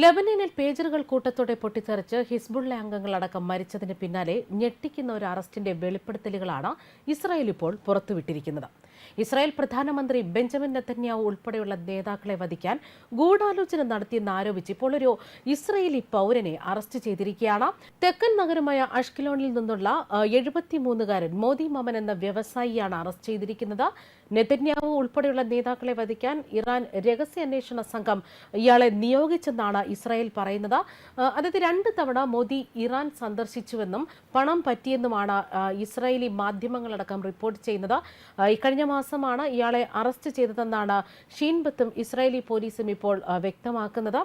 ലബനനിൽ പേജറുകൾ കൂട്ടത്തോടെ പൊട്ടിത്തെറിച്ച് ഹിസ്ബുള്ള അംഗങ്ങളടക്കം മരിച്ചതിന് പിന്നാലെ ഞെട്ടിക്കുന്ന ഒരു അറസ്റ്റിന്റെ വെളിപ്പെടുത്തലുകളാണ് ഇസ്രായേൽ ഇപ്പോൾ പുറത്തുവിട്ടിരിക്കുന്നത്. ഇസ്രായേൽ പ്രധാനമന്ത്രി ബെഞ്ചമിൻ നെത്തന്യാവ് ഉൾപ്പെടെയുള്ള നേതാക്കളെ വധിക്കാൻ ഗൂഢാലോചന നടത്തിയെന്ന് ആരോപിച്ച് ഇപ്പോൾ ഒരു ഇസ്രയേലി പൗരനെ അറസ്റ്റ് ചെയ്തിരിക്കുകയാണ്. തെക്കൻ നഗരമായ അഷ്കിലോണിൽ നിന്നുള്ള എഴുപത്തിമൂന്നുകാരൻ മോദി മമൻ എന്ന വ്യവസായിയാണ് അറസ്റ്റ് ചെയ്തിരിക്കുന്നത്. നെതന്യാവു ഉൾപ്പെടെയുള്ള നേതാക്കളെ വധിക്കാൻ ഇറാൻ രഹസ്യ രഹസ്യാന്വേഷണ സംഘം ഇയാളെ നിയോഗിച്ചെന്നാണ് ഇസ്രായേൽ പറയുന്നത്. അതായത് രണ്ട് തവണ മോദി ഇറാൻ സന്ദർശിച്ചുവെന്നും പണം പറ്റിയെന്നുമാണ് ഇസ്രായേലി മാധ്യമങ്ങളടക്കം റിപ്പോർട്ട് ചെയ്യുന്നത്. ഇക്കഴിഞ്ഞ മാസമാണ് ഇയാളെ അറസ്റ്റ് ചെയ്തതെന്നാണ് ഷീൻബത്തും ഇസ്രായേലി പോലീസും ഇപ്പോൾ വ്യക്തമാക്കുന്നത്.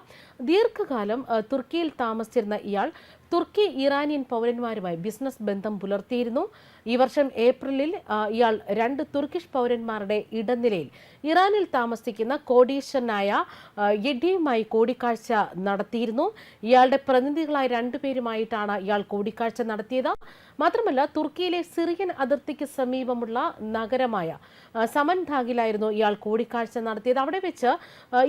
ദീർഘകാലം തുർക്കിയിൽ താമസിച്ചിരുന്ന ഇയാൾ തുർക്കി ഇറാനിയൻ പൗരന്മാരുമായി ബിസിനസ് ബന്ധം പുലർത്തിയിരുന്നു. ഈ വർഷം ഏപ്രിലിൽ ഇയാൾ രണ്ട് തുർക്കിഷ് പൗരന്മാരുടെ ഇടനിലയിൽ ഇറാനിൽ താമസിക്കുന്ന കോടീശ്വരനായ യഡിയുമായി കൂടിക്കാഴ്ച നടത്തിയിരുന്നു. ഇയാളുടെ പ്രതിനിധികളായ രണ്ടുപേരുമായിട്ടാണ് ഇയാൾ കൂടിക്കാഴ്ച നടത്തിയത്. മാത്രമല്ല തുർക്കിയിലെ സിറിയൻ അതിർത്തിക്ക് സമീപമുള്ള നഗരമായ സമൻധാഗിലായിരുന്നു ഇയാൾ കൂടിക്കാഴ്ച നടത്തിയത്. അവിടെ വെച്ച്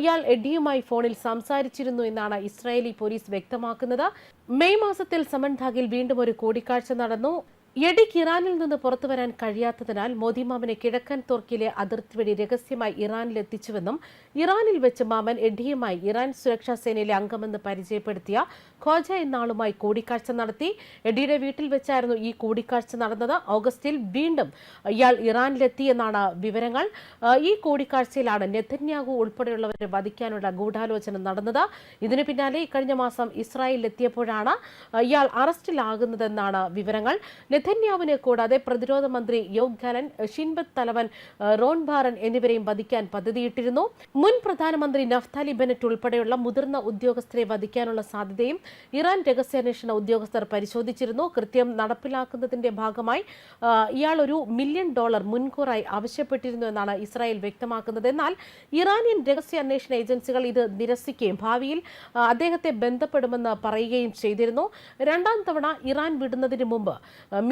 ഇയാൾ എഡിയുമായി ഫോണിൽ സംസാരിച്ചിരുന്നു എന്നാണ് ഇസ്രായേലി പോലീസ് വ്യക്തമാക്കുന്നത്. മെയ് മാസത്തിൽ സമൻധാഗിൽ വീണ്ടും ഒരു കൂടിക്കാഴ്ച നടന്നു. എഡിക്ക് ഇറാനിൽ നിന്ന് പുറത്തു വരാൻ കഴിയാത്തതിനാൽ മോദി മാമനെ കിഴക്കൻ തുർക്കിയിലെ അതിർത്തി വഴി രഹസ്യമായി ഇറാനിൽ എത്തിച്ചുവെന്നും ഇറാനിൽ വെച്ച് മാമൻ എഡിയുമായി ഇറാൻ സുരക്ഷാ സേനയിലെ അംഗമെന്ന് പരിചയപ്പെടുത്തിയ ഖോജ എന്ന ആളുമായി കൂടിക്കാഴ്ച നടത്തി. എഡിയുടെ വീട്ടിൽ വെച്ചായിരുന്നു ഈ കൂടിക്കാഴ്ച നടന്നത്. ഓഗസ്റ്റിൽ വീണ്ടും ഇയാൾ ഇറാനിലെത്തി എന്നാണ് വിവരങ്ങൾ. ഈ കൂടിക്കാഴ്ചയിലാണ് നെതന്യാഹു ഉൾപ്പെടെയുള്ളവരെ വധിക്കാനുള്ള ഗൂഢാലോചന നടന്നത്. ഇതിനു പിന്നാലെ ഇക്കഴിഞ്ഞ മാസം ആ, ഇയാൾ അറസ്റ്റിലാകുന്നതെന്നാണ് വിവരങ്ങൾ. നെതന്യാവിനെ കൂടാതെ പ്രതിരോധ മന്ത്രി യോഗ് ഗാലൻ ഷിൻബത്ത് തലവൻ റോൺ ബാറൻ എന്നിവരെയും വധിക്കാൻ പദ്ധതിയിട്ടിരുന്നു. മുൻ പ്രധാനമന്ത്രി നഫ്താലി ബെനറ്റ് ഉൾപ്പെടെയുള്ള മുതിർന്ന ഉദ്യോഗസ്ഥരെ വധിക്കാനുള്ള സാധ്യതയും ഇറാൻ രഹസ്യാന്വേഷണ ഉദ്യോഗസ്ഥർ പരിശോധിച്ചിരുന്നു. കൃത്യം നടപ്പിലാക്കുന്നതിന്റെ ഭാഗമായി ഇയാൾ ഒരു മില്യൺ ഡോളർ മുൻകൂറായി ആവശ്യപ്പെട്ടിരുന്നു എന്നാണ് ഇസ്രായേൽ വ്യക്തമാക്കുന്നത്. എന്നാൽ ഇറാനിയൻ രഹസ്യാന്വേഷണ ഏജൻസികൾ ഇത് നിരസിക്കുകയും ഭാവിയിൽ അദ്ദേഹത്തെ ബന്ധപ്പെടുമെന്ന് പറയുകയും ചെയ്തിരുന്നു. രണ്ടാം തവണ ഇറാൻ വിടുന്നതിന് മുമ്പ്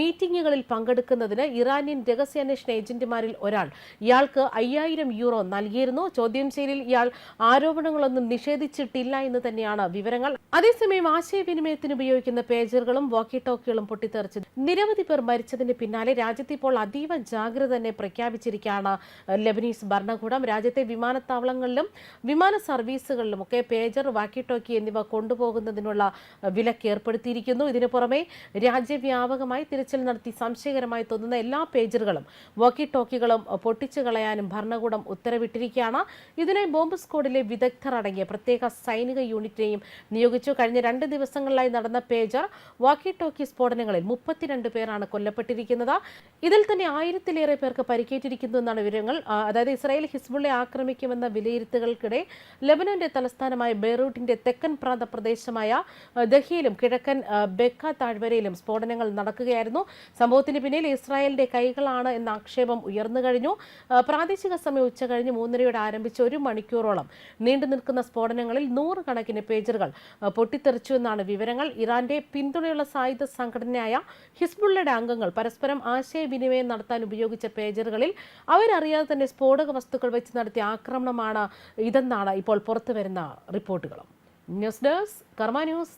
മീറ്റിംഗുകളിൽ പങ്കെടുക്കുന്നതിന് ഇറാനിയൻ രഹസ്യാന്വേഷണ ഏജന്റുമാരിൽ ഒരാൾ. ഇയാൾക്ക് അയ്യായിരം യൂറോ നൽകിയിരുന്നു. ചോദ്യം ചെയ്യലിൽ ഇയാൾ ആരോപണങ്ങളൊന്നും നിഷേധിച്ചിട്ടില്ല എന്ന് തന്നെയാണ് വിവരങ്ങൾ. അതേസമയം ആശയവിനിമയത്തിന് ഉപയോഗിക്കുന്ന പേജറുകളും വാക്കി ടോക്കികളും പൊട്ടിത്തെറിച്ച് നിരവധി പേർ മരിച്ചതിന് പിന്നാലെ രാജ്യത്ത് ഇപ്പോൾ അതീവ ജാഗ്രത തന്നെ പ്രഖ്യാപിച്ചിരിക്കുകയാണ് ലെബനീസ് ഭരണകൂടം. രാജ്യത്തെ വിമാനത്താവളങ്ങളിലും വിമാന സർവീസുകളിലും ഒക്കെ പേജർ വാക്കി ടോക്കി എന്നിവ കൊണ്ടുപോകുന്നതിനുള്ള വിലക്ക് ഏർപ്പെടുത്തിയിരിക്കുന്നു ഇതിനു പുറമെ രാജ്യവ്യാപകമായി തിരച്ചിൽ നടത്തി സംശയകരമായി തോന്നുന്ന എല്ലാ പേജറുകളും വോക്കി ടോക്കികളും പൊട്ടിച്ചു കളയാനും ഭരണകൂടം ഉത്തരവിട്ടിരിക്കുകയാണ്. ഇതിനായി ബോംബ് സ്ക്വാഡിലെ വിദഗ്ധർ അടങ്ങിയ പ്രത്യേക സൈനിക യൂണിറ്റിനെയും നിയോഗിച്ചു. കഴിഞ്ഞ രണ്ട് ദിവസങ്ങളിലായി നടന്ന പേജർ വാക്കി ടോക്കി സ്ഫോടനങ്ങളിൽ മുപ്പത്തിരണ്ട് പേരാണ് കൊല്ലപ്പെട്ടിരിക്കുന്നത്. ഇതിൽ തന്നെ ആയിരത്തിലേറെ പേർക്ക് പരിക്കേറ്റിരിക്കുന്നു എന്നാണ് വിവരങ്ങൾ. അതായത് ഇസ്രായേൽ ഹിസ്ബുള്ളെ ആക്രമിക്കുമെന്ന വിലയിരുത്തലുകൾക്കിടെ ലബനോന്റെ തലസ്ഥാനമായ ബെയ്റൂട്ടിന്റെ തെക്കൻ പ്രാന്ത പ്രദേശമായ ദഹിയിലും കിഴക്കൻ ബെക്ക താഴ്വരയിലും സ്ഫോടനങ്ങൾ നടക്കുകയായിരുന്നു. സംഭവത്തിന് പിന്നിൽ ഇസ്രായേലിന്റെ കൈകളാണ് എന്ന ആക്ഷേപം ഉയർന്നു കഴിഞ്ഞു. പ്രാദേശിക സമയം ഉച്ച കഴിഞ്ഞ് മൂന്നരയോടെ ആരംഭിച്ച ഒരു മണിക്കൂറോളം നീണ്ടു നിൽക്കുന്ന സ്ഫോടനങ്ങളിൽ നൂറുകണക്കിന് പേജറുകൾ പൊട്ടിത്തെറിച്ചു എന്നാണ് വിവരങ്ങൾ. ഇറാന്റെ പിന്തുണയുള്ള സായുധ സംഘടനയായ ഹിസ്ബുള്ളയുടെ അംഗങ്ങൾ പരസ്പരം ആശയവിനിമയം നടത്താൻ ഉപയോഗിച്ച പേജറുകളിൽ അവരറിയാതെ തന്നെ സ്ഫോടക വസ്തുക്കൾ വെച്ച് നടത്തിയ ആക്രമണമാണ് ഇതെന്നാണ് ഇപ്പോൾ പുറത്തുവരുന്ന റിപ്പോർട്ടുകളും. News desk Karma news.